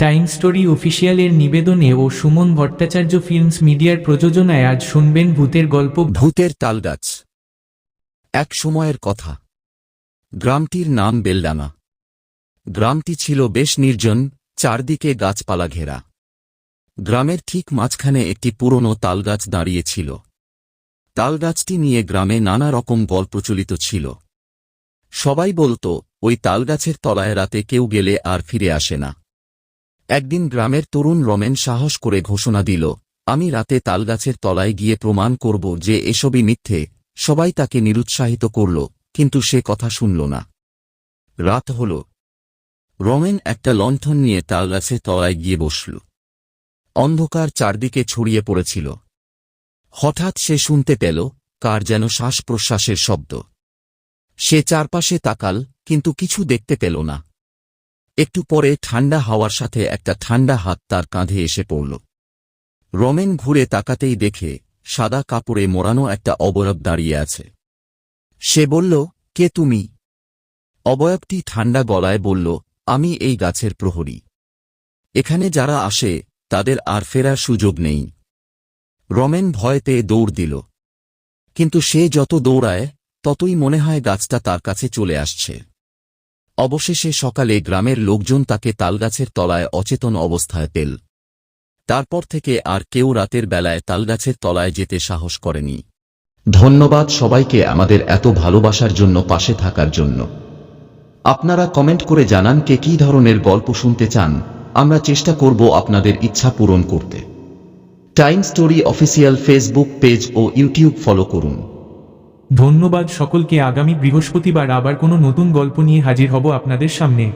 Time story অফিসিয়ালের নিবেদনে ও সুমন ভট্টাচার্য ফিল্মস মিডিয়ার প্রযোজনায় আজ শুনবেন ভূতের গল্প। ভূতের তালগাছ এক সময়ের কথা। গ্রামটির নাম বেলডাঙা গ্রামটি ছিল বেশ নির্জন, চারদিকে গাছপালা ঘেরা। গ্রামের ঠিক মাঝখানে একটি পুরনো তালগাছ দাঁড়িয়েছিল তালগাছটি নিয়ে গ্রামে নানা রকম গল্প প্রচলিত ছিল। সবাই বলতো, ওই তালগাছের তলায় রাতে কেউ গেলে আর ফিরে আসে না। একদিন গ্রামের তরুণ রমেন সাহস করে ঘোষণা দিল, আমি রাতে তালগাছের তলায় গিয়ে প্রমাণ করব যে এসবই মিথ্যে। সবাই তাকে নিরুৎসাহিত করল, কিন্তু সে কথা শুনল না। রাত হল। রমেন একটা লণ্ঠন নিয়ে তালগাছের তলায় গিয়ে বসল। অন্ধকার চারদিকে ছড়িয়ে পড়েছিল। হঠাৎ সে শুনতে পেল, কার যেন শ্বাস প্রশ্বাসের শব্দ। সে চারপাশে তাকাল, কিন্তু কিছু দেখতে পেল না। একটু পরে ঠান্ডা হাওয়ার সাথে একটা ঠান্ডা হাত তার কাঁধে এসে পড়ল। রমেন ঘুরে তাকাতেই দেখে সাদা কাপড়ে মোড়ানো একটা অবয়ব দাঁড়িয়ে আছে। সে বলল, কে তুমি? অবয়বটি ঠান্ডা গলায় বলল, আমি এই গাছের প্রহরী। এখানে যারা আসে, তাদের আর ফেরার সুযোগ নেই। রমেন ভয় পেয়ে দৌড় দিল। কিন্তু সে যত দৌড়ায়, ততই মনে হয় গাছটা তার কাছে চলে আসছে। অবশেষে সকালে গ্রামের লোকজন তাকে তালগাছের তলায় অচেতন অবস্থায় পেল। তারপর থেকে আর কেউ রাতের বেলায় তালগাছের তলায় যেতে সাহস করেনি। ধন্যবাদ সবাইকে আমাদের এত ভালোবাসার জন্য পাশে থাকার জন্য। আপনারা কমেন্ট করে জানান কে কী ধরনের গল্প শুনতে চান। আমরা চেষ্টা করব আপনাদের ইচ্ছা পূরণ করতে। Time story official Facebook page ও ইউটিউব ফলো করুন। ধন্যবাদ সকলকে আগামী বৃহস্পতিবার আবার কোনো নতুন গল্প নিয়ে হাজির হব আপনাদের সামনে।